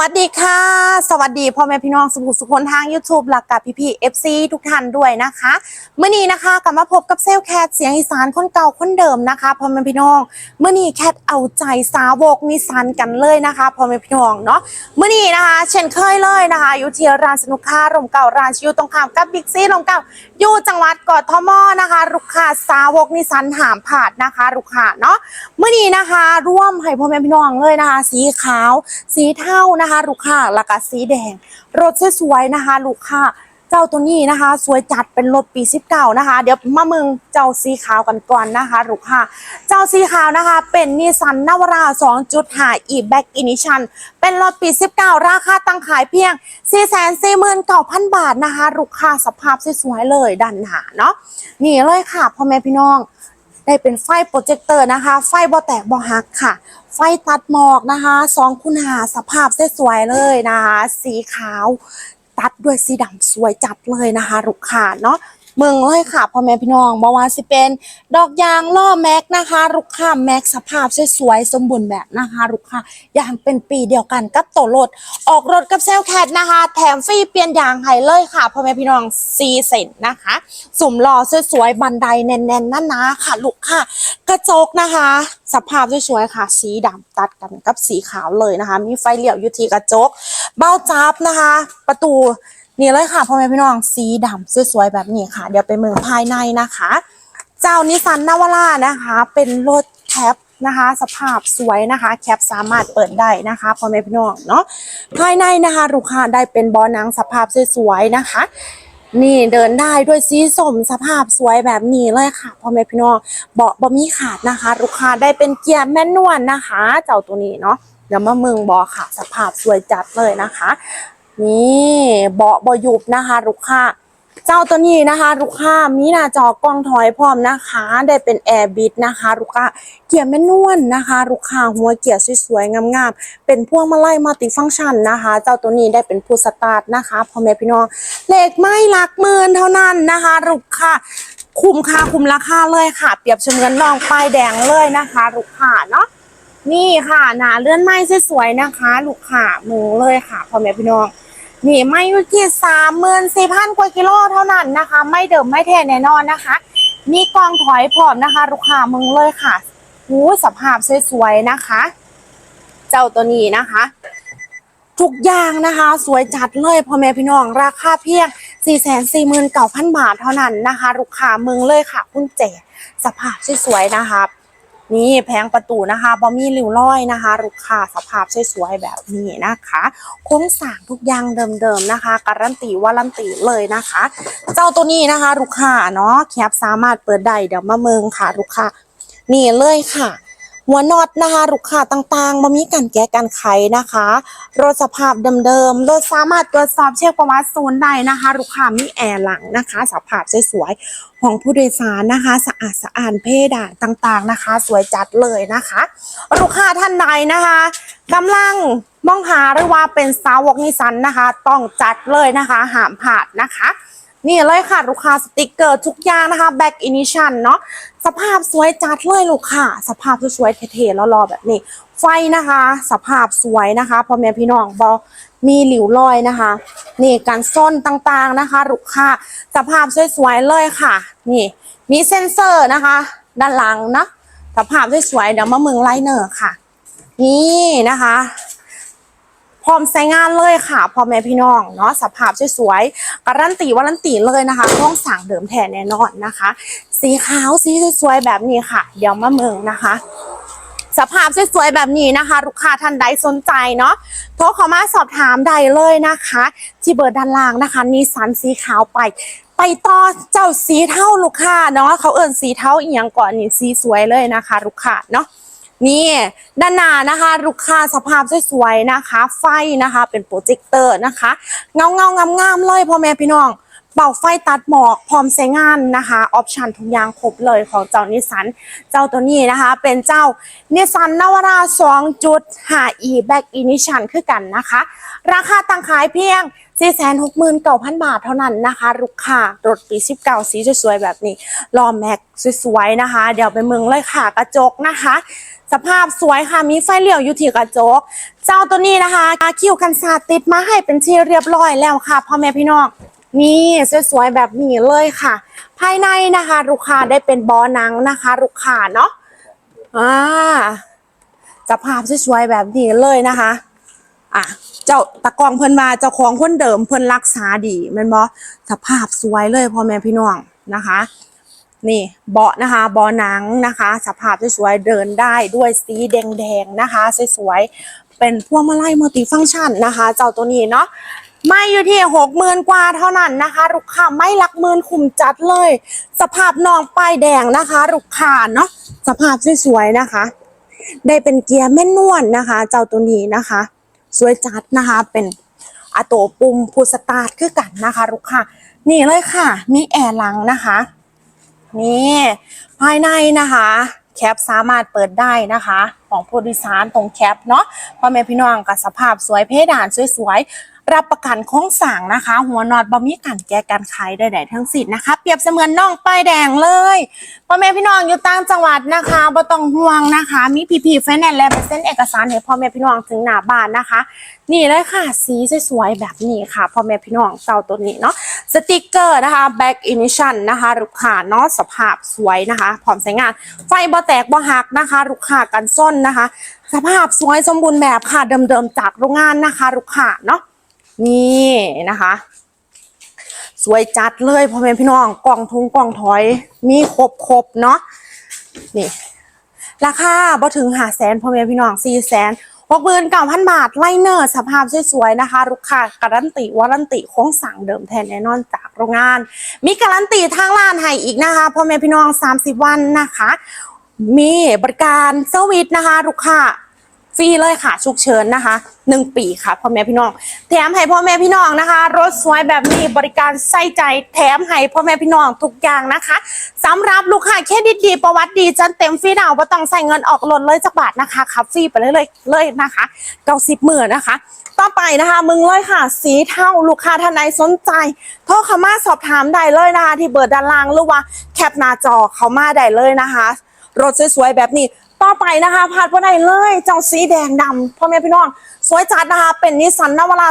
วัสดีค่ะ สวัสดีพ่อแม่พี่น้องสุขุสุคนทาง YouTube หลักกับพี่พี่เอฟซีทุกท่านด้วยนะคะเมื่อนี้นะคะกลับมาพบกับเซลแคทเสียงอีสานคนเก่าคนเดิมนะคะพ่อแม่พี่น้องเมื่อนี้แคทเอาใจสาวกนิสันกันเลยนะคะพ่อแม่พี่น้องเนาะเมื่อนี้นะคะ เช่นเคยเลยนะคะอยู่ที่ร้านสนุกค้ารมเก่าร้านชิวตรงข้ามกับบิ๊กซีลมเก่าอยู่จังหวัดกอทมนะคะลูกค้าสาวกนิสันหามผาดนะคะลูกค้าเนาะ มื่อนี้นะคะ ร่วมให้พ่อแม่พี่น้องเลยนะคะ สีขาว สีเทานะคะ ลูกค้าแล้วก็สีแดง รถสวยๆนะคะ ลูกค้าเจ้าตัวนี้นะคะ สวยจัดเป็นรถปี19นะคะ เดี๋ยวมามึงเจ้าสีขาวกันก่อนนะคะ ลูกค้าเจ้าสีขาวนะคะ เป็นนิสสันนาวาร่า2.5 e back ignition เป็นรถปี19ราคาตั้งขายเพียง449,000บาทนะคะ ลูกค้าสภาพสวยๆเลยดันหนาเนาะนี่เลยค่ะพ่อแม่พี่น้อง ได้เป็นไฟโปรเจคเตอร์นะคะ ไฟบ่แตกบ่หักค่ะ ไฟตัดหมอกนะคะสองคุณหาสภาพสวยเลยนะคะ สีขาว ตัดด้วยสีดำสวยจัดเลยนะคะลูกค้าเนาะ เมืองเลยค่ะพ่อแม่พี่น้องบ่ว่าสิเป็น ดอกยางล่อแม็กนะคะลูกค้าแม็กสภาพสวยๆสมบูรณ์แบบนะคะลูกค้ายางเป็นปีเดียวกันกับตัวรถออกรถกับเซลแคทนะคะ แถมฟรีเปลี่ยนยางให้เลยค่ะพ่อแม่พี่น้องซีเซนนะคะสุ่มล้อสวยๆบันไดแน่นๆหนาๆค่ะลูกค่ะ กระจกนะคะ สภาพสวยๆค่ะ สีดำตัดกันกับสีขาวเลยนะคะ มีไฟเลี้ยวอยู่ที่กระจก เบ้าจับนะคะ ประตู นี่เลยค่ะพ่อแม่พี่น้องสีดำสวยๆแบบนี้ค่ะ เดี๋ยวไปเมืองภายในนะคะ เจ้านิสันนาวาร่านะคะ เป็นรถแคปนะคะ สภาพสวยนะคะ แคปสามารถเปิดได้นะคะพ่อแม่พี่น้องเนาะภายในนะคะลูกค้าได้เป็นเบอนังสภาพสวยๆนะคะนี่เดินได้ด้วยสีส้มสภาพสวยแบบนี้เลยค่ะพ่อแม่พี่น้องเบาะบ่มีขาดนะคะ ลูกค้าได้เป็นเกียร์แมนนวลนะคะ เจ้าตัวนี้เนาะเดี๋ยวมาเมืองเบาะค่ะ สภาพสวยจัดเลยนะคะ นี่เบาะบยุบนะคะลูกค้าเจ้าตัวนี้นะคะลูกค้ามีหน้าจอกล้องถอยพร้อมนะคะ ได้เป็นแอร์บิดนะคะลูกค้าเกียร์แมนนวลนะคะ ลูกค้าหัวเกียร์สวยๆงามๆเป็นพวงมาลัยมัลติฟังก์ชันนะคะ เจ้าตัวนี้ได้เป็นผู้สตาร์ทนะคะพ่อแม่พี่น้องเลขไม่หลักหมื่นเท่านั้นนะคะลูกค้าคุ้มค่าคุ้มราคาเลยค่ะ เปรียบเสมือนน้องป้ายแดงเลยนะคะลูกค้าเนาะนี่ค่ะหนาเลื่อนไม้สวยๆนะคะ ลูกค้ามือเลยค่ะพ่อแม่พี่น้อง นี่ไม่ที่สามหมื่นสี่พันกว่ากิโลเท่านั้นนะคะ ไม่เดิมไม่แท้แน่นอนนะคะ มีกองถอยพร้อมนะคะ ลูกค้ามึงเลยค่ะหูสภาพสวยๆนะคะ เจ้าตัวนี้นะคะทุกอย่างนะคะ สวยจัดเลยพ่อแม่พี่น้องราคาเพียง 4 4 9 0 0 0 บาทเท่านั้นนะคะ ลูกค้ามึงเลยค่ะ คุณเจสภาพสวยๆนะคะ นี่แผงประตูนะคะบอมีริ้วรอยนะคะลูกค้าสภาพสวยๆแบบนี้นะคะโค้งสร้างทุกอย่างเดิมๆนะคะ การันตีว่ารันตีเลยนะคะ เจ้าตัวนี้นะคะลูกค้าเนาะแคปสามารถเปิดได้เดี๋ยวมาเมืองค่ะลูกค้านี่เลยค่ะ หัวน็อตนะคะลูกค้าต่างๆมามีการแก้การไขนะคะรถสภาพเดิมๆรถสามารถตรวจสอบเช็คประวัติศูนย์ได้นะคะลูกค้ามีแอร์หลังนะคะ สภาพสวยๆของผู้โดยสารนะคะ สะอาดสะอาดเพดานต่างๆนะคะ สวยจัดเลยนะคะ ลูกค้าท่านใดนะคะกำลังมองหาหรือว่าเป็นสาวกนิสันนะคะ ต้องจัดเลยนะคะหามผาดนะคะ นี่เลยค่ะ ลูกค้าสติกเกอร์ทุกอย่างนะคะ back ignition เนาะสภาพสวยจัดเลยลูกค้าสภาพสวยเท่ๆแล้วรอแบบนี้ ไฟนะคะ สภาพสวยนะคะพ่อแม่พี่น้องบอมีหลิวรอยนะคะ นี่การส้นต่างๆนะคะ ลูกค้าสภาพสวยๆเลยค่ะ นี่ มีเซ็นเซอร์นะคะ ด้านหลังนะสภาพสวยๆเดี๋ยวมาเมืองไลเนอร์ค่ะ นี่นะคะ พร้อมใช้งานเลยค่ะพ่อแม่พี่น้องเนาะสภาพสวยๆการันตีวารันตีเลยนะคะห้องสั่งเดิมแท้แน่นอนนะคะ สีขาวสีสวยๆแบบนี้ค่ะ เดี๋ยวมาเมืองนะคะสภาพสวยๆแบบนี้นะคะ ลูกค้าท่านใดสนใจเนาะโทรเข้ามาสอบถามได้เลยนะคะ ที่เบอร์ด้านล่างนะคะนิสสันสีขาวไป ไปต่อเจ้าสีเท่าลูกค้าเนาะเขาเอิ้นสีเท่าอีกอย่างก่อนนี่สีสวยเลยนะคะ ลูกค้าเนาะ นี่ด้านหน้านะคะ ลูกค้าสภาพสวยๆนะคะ ไฟนะคะ เป็นโปรเจคเตอร์นะคะ เงาเงางามๆเลยพ่อแม่พี่น้องเป่าไฟตัดหมอกพร้อมใช้งานนะคะออปชันทุกอย่างครบเลยของเจ้านิสันเจ้าตัวนี้นะคะ เป็นเจ้านิสันนวาร่า2.5 e Back Ignition คือกันนะคะ ราคาตั้งขายเพียง 469,000บาทเท่านั้นนะคะลูกค้ารถปี19สีสวยๆแบบนี้ล้อแม็กสวยๆนะคะ เดี๋ยวไปเมืองเลยค่ะกระจกนะคะ สภาพสวยค่ะมีไฟเลี้ยวอยู่ที่กระจก เจ้าตัวนี้นะคะคิวกันศาติดมาให้เป็นที่เรียบร้อยแล้วค่ะพ่อแม่พี่น้องนี่สวยๆแบบนี้เลยค่ะ ภายในนะคะ ลูกค้าได้เป็นบอหนังนะคะ ลูกค้าเนาะอ่าสภาพสวยๆแบบนี้เลยนะคะ อะเจ้าตะกองเพิ่นมาเจ้าของคนเดิมเพิ่นรักษาดีแมันบอสภาพสวยเลยพ่อแม่พี่น้องนะคะ นี่เบาะนะคะเบาะหนังนะคะ สภาพสวยๆเดินได้ด้วยสีแดงๆนะคะสวยๆเป็นพวงมาลัยมัลติฟังก์ชันนะคะ เจ้าตัวนี้เนาะไม่อยู่ที่หกหมื่นกว่าเท่านั้นนะคะลูกค้าไม่หลักหมื่นคุมจัดเลย สภาพนองป้ายแดงนะคะลูกค้าเนาะสภาพสวยๆนะคะ ได้เป็นเกียร์แม่นวลนะคะ เจ้าตัวนี้นะคะ สวยจัดนะคะ เป็นอะโตปุ่มพูสตาร์ทคือกันนะคะลูกค้านี่เลยค่ะ มีแอร์หลังนะคะ นี่ภายในนะคะ แคปสามารถเปิดได้นะคะ ของผู้โดยสารตรงแคปเนาะพ่อแม่พี่น้องกับสภาพสวยเพดานสวยๆ รับประกันโค้งสั่งนะคะ หัวน็อตบะมีกันแก้การขายใดๆทั้งสิ้นนะคะ เปรียบเสมือนน่องป้ายแดงเลยพ่อแม่พี่น้องอยู่ต่างจังหวัดนะคะบ่ต้องห่วงนะคะ มีพีพีไฟนแนนและเซ็นเอกสารให้พ่อแม่พี่น้องถึงหน้าบ้านนะคะ นี่เลยค่ะสีสวยๆแบบนี้ค่ะพ่อแม่พี่น้องเจ้าตัวนี้เนาะสติกเกอร์นะคะ back ignition นะคะลูกค้าเนาะสภาพสวยนะคะพร้อมใช้งาน ไฟบ่แตกบ่หักนะคะลูกค้ากันส้นนะคะ สภาพสวยสมบูรณ์แบบค่ะเดิมๆจากโรงงานนะคะลูกค้าเนาะ นี่นะคะ สวยจัดเลยพ่อแม่พี่น้องกล่องทุงกล่องถอย มีครบครบเนาะนี่ ราคาบ่ถึงหาแสนพ่อแม่พี่น้องสี่แสนหกหมื่นเก้าพันบาทไลเนอร์สภาพสวยๆนะคะลูกค้าการันตีวารันตีโค้งสั่งเดิมแทนแน่นอนจากโรงงาน มีการันตีทางร้านให้อีกนะคะพ่อแม่พี่น้อง 30 วันนะคะ มีบริการเซอร์วิสนะคะลูกค้า ฟรีเลยค่ะฉุกเฉินนะคะหนึ่งปีค่ะพ่อแม่พี่น้อง แถมให้พ่อแม่พี่น้องนะคะ รถสวยแบบนี้บริการใส่ใจ แถมให้พ่อแม่พี่น้องทุกอย่างนะคะสำหรับลูกค้าเครดิตดีประวัติดีจันเต็มฟรีดาวน์บ่ต้องใส่เงินออกรถเลยจักบาทนะคะขับฟรีไปเลยเลยเลยนะคะเก้าสิบหมื่นนะคะ ต่อไปนะคะ มึงเลยค่ะ สีเทาลูกค้าท่านใดสนใจโทรเข้ามาสอบถามได้เลยนะคะที่เบอร์ด้านล่างหรือว่าแคปหน้าจอเข้ามาได้เลยนะคะรถสวยๆแบบนี้ ต่อไปนะคะพาดว่าไหนเลยเจ้าสีแดงดำพ่อแม่พี่น้อง สวยจัดนะคะ เป็นนิสสันนาวาร่า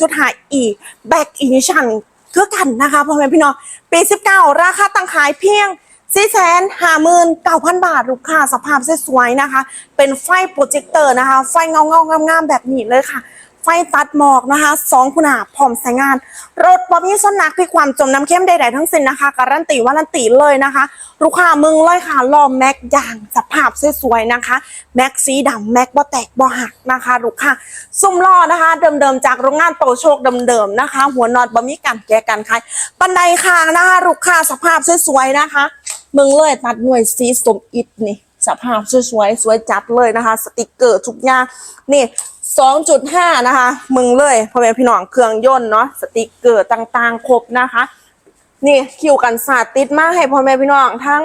2.5 e Back Ignition คือกันนะคะพ่อแม่พี่น้อง ปี 19 ราคาตั้งขายเพียง459,000บาทลูกค้าสภาพสวยๆนะคะ เป็นไฟโปรเจคเตอร์นะคะ ไฟเงาเงางามๆแบบนี้เลยค่ะ ไฟตัดหมอกนะคะสองคุณาพร้อมใช้งาน รถบอมีส้นนักพี่ความจมน้ำเข้มใดๆทั้งสิ้นนะคะ การันตีวารันตีเลยนะคะ ลูกค้ามึงเลยค่ะลอแม็กยางสภาพสวยๆนะคะ แม็กสีดำแม็กบ่แตกบ่หักนะคะ ลูกค้าซุ้มล้อนะคะ เดิมๆจากโรงงานโตโชคเดิมๆนะคะ หัวนอตบะมีกันแก้กันคายบันไดคางนะคะลูกค้าสภาพสวยๆนะคะ มึงเลยตัดหน่วยสีสมอิฐนี่สภาพสวยๆสวยจัดเลยนะคะ สติกเกอร์ทุกอย่างนี่ 2.5นะคะ มึงเลยพ่อแม่พี่น้องเครื่องยนต์เนาะสติกเกอร์ต่างๆ ครบนะคะ นี่คิวกันศาสตร์ติดมาให้พ่อแม่พี่น้องทั้ง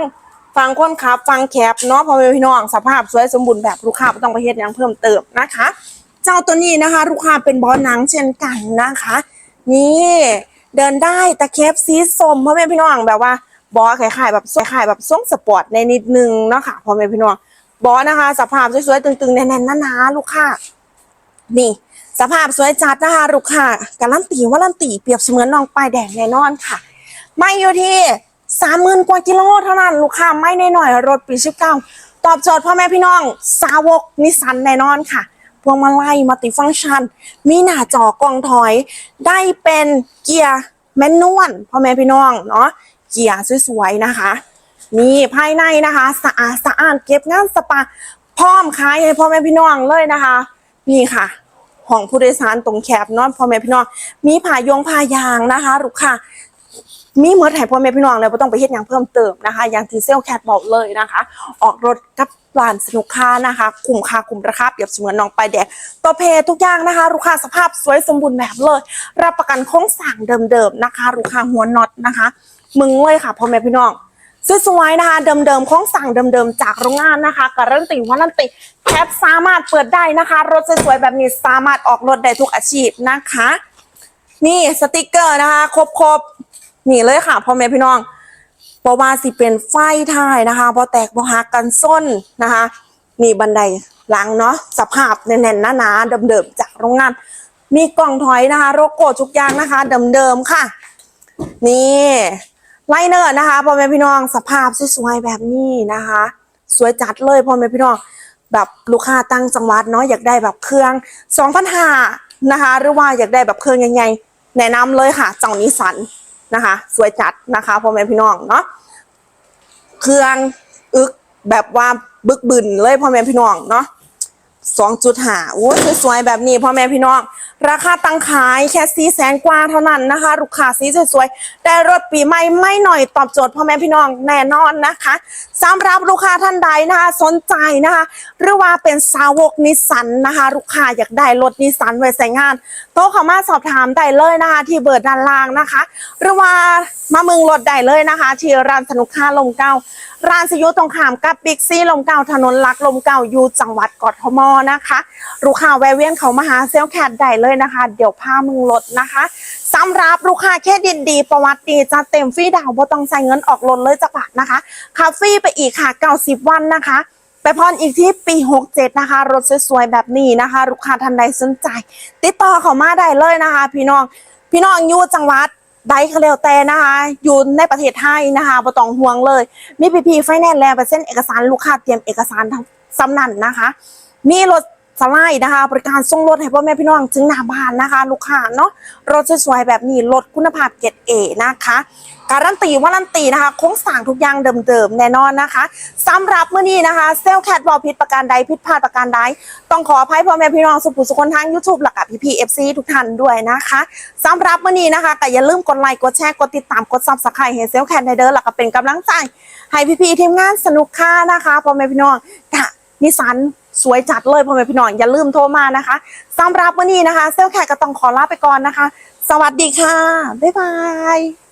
ฟังคนขับฟังแคปเนาะพ่อแม่พี่น้องสภาพสวยสมบูรณ์แบบลูกค้าไม่ต้องไปเฮ็ดยังเพิ่มเติมนะคะ เจ้าตัวนี้นะคะ ลูกค้าเป็นบอลหนังเช่นกันนะคะ นี่เดินได้ตะเคฟสีส้มพ่อแม่พี่น้องแบบว่าบอสขายๆแบบขายๆแบบส่งสปอร์ตในนิดนึงเนาะค่ะพ่อแม่พี่น้องบอสนะคะ สภาพสวยๆตึงๆแน่นๆหนาๆลูกค้า นี่ สภาพสวยจัดนะคะลูกค้าการันตีว่ารันตีเปรียบเสมือนน้องป้ายแดงแน่นอนค่ะ ไม่อยู่ที่สามหมื่นกว่ากิโลเท่านั้น ลูกค้าไม่ได้หน่อยรถปีชิบเก้าตอบโจทย์พ่อแม่พี่น้อง สาวกนิสันแน่นอนค่ะพวงมาลัยมัลติฟังก์ชัน มีหน้าจอกล้องถอย ได้เป็นเกียร์แมนนวลพ่อแม่พี่น้องเนาะเกียร์สวยๆนะคะนี่ภายในนะคะ สะอาดสะอาดเก็บงานสปาพร้อมขายให้พ่อแม่พี่น้องเลยนะคะ นี่ค่ะห้องผู้โดยสารตรงแคบนาะพ่อแม่พี่น้องมีผ้ายงผ้ายางนะคะลูกค่ะ มีเมื่อไห้พ่อแม่พี่น้องแล้วไม่ต้องไปเฮ็ดอย่างเพิ่มเติมนะคะ อย่างที่เซลแคทบอกเลยนะคะ ออกรถกับร้านสนุกค่านะคะกลุ่มค่ากลุ่มราคาเปรียบเสมือนน้องไปายแดงตัวเพทุกอย่างนะคะลูกค้าสภาพสวยสมบูรณ์แบบเลย รับประกันโคงสร้างเดิมๆนะคะลูกค้าหัวน็อตนะคะ มึงเลยค่ะพ่อแม่พี่น้อง สวยๆนะคะเดิมๆของสั่งเดิมๆจากโรงงานนะคะการันตีว่านันติแคปสามารถเปิดได้นะคะ รถสวยๆแบบนี้สามารถออกรถได้ทุกอาชีพนะคะ นี่สติกเกอร์นะคะ ครบๆนี่เลยค่ะพ่อแม่พี่น้องบอว่าสิเป็นไฟท้ายนะคะบอแตกบอหักกันส้นนะคะนี่บันไดหลังเนาะสภาพแน่นๆหนาๆเดิมๆจากโรงงาน มีกล่องถอยนะคะ โรโก้ทุกอย่างนะคะเดิมๆค่ะ นี่ ไลเนอร์นะคะพ่อแม่พี่น้องสภาพสวยๆแบบนี้นะคะ สวยจัดเลยพ่อแม่พี่น้องแบบลูกค้าตั้งจังหวัดเนาะอยากได้แบบเครื่อง2,500นะคะ หรือว่าอยากได้แบบเครื่องใหญ่ๆแนะนำเลยค่ะเจ้านิสันนะคะ สวยจัดนะคะพ่อแม่พี่น้องเนาะเครื่องอึกแบบว่าบึกบึนเลยพ่อแม่พี่น้องเนาะ สองจุดหาโอ้สวยๆแบบนี้พ่อแม่พี่น้อง ราคาตั้งขายแค่สี่แสนกว่าเท่านั้นนะคะ ลูกค้าสีสวยๆได้รถปีใหม่ไม่หน่อยตอบโจทย์พ่อแม่พี่น้องแน่นอนนะคะสำหรับลูกค้าท่านใดนะคะสนใจนะคะ หรือว่าเป็นสาวกนิสสันนะคะ ลูกค้าอยากได้รถนิสสันไว้ใช้งานโทรเข้ามาสอบถามได้เลยนะคะ ที่เบอร์ด้านล่างนะคะ หรือว่ามาเมืองรถได้เลยนะคะ ที่ร้านสนุกค่าลมเก้า ร้านสยุตรงขามกับบิ๊กซี่ลมเก่าถนนลักลมเก่าอยู่จังหวัดกทมนะคะ ลูกค้าแวะเวียนเขามาหาเซลแคทได้เลยนะคะ เดี๋ยวพามึงลดนะคะสำหรับลูกค้าเครดิตดีประวัติดีจะเต็มฟรีดาวบ่ต้องใส่เงินออกรถเลยจักบาทนะคะคาฟรีไปอีกค่ะ 90 วันนะคะไปพรออีกที่ปี 67 นะคะ รถสวยๆแบบนี้นะคะ ลูกค้าท่านใดสนใจ ติดต่อเขามาได้เลยนะคะ พี่น้อง พี่น้องอยู่จังหวัด ใดก็แล้วแต่นะคะอยู่ในประเทศไทยนะคะบ่ต้องห่วงเลย มีพีพีไฟแนนซ์แล้วไปเส้นเอกสารลูกค้าเตรียมเอกสารทั้งสำนันนะคะ มีรถสไลด์นะคะบริการส่งรถให้พ่อแม่พี่น้องถึงหน้าบ้านนะคะ ลูกค้าเนาะรถสวยๆแบบนี้รถคุณภาพเกรดเอนะคะ การันตีวารันตีนะคะคงสร้างทุกอย่างเดิมๆแน่นอนนะคะสำหรับเมื่อนี้นะคะเซลแคทบอผิดประการใดผิดพลาดประการใดต้องขออภัยพ่อแม่พี่น้องสุภุสุคนทาง YouTube หลักกับพี่พีเอฟซีทุกท่านด้วยนะคะสำหรับเมื่อนี้นะคะก็อย่าลืมกดไลค์กดแชร์กดติดตามกดซับสไครต์ให้เซลแคทในเด้อหลักก็เป็นกำลังใจให้พี่พีทีมงานสนุกค่านะคะพ่อแม่พี่น้องกะนิสันสวยจัดเลยพ่อแม่พี่น้องอย่าลืมโทรมานะคะสำหรับวันนี้นะคะ เซลแคทก็ต้องขอลาไปก่อนนะคะ สวัสดีค่ะ บ๊ายบาย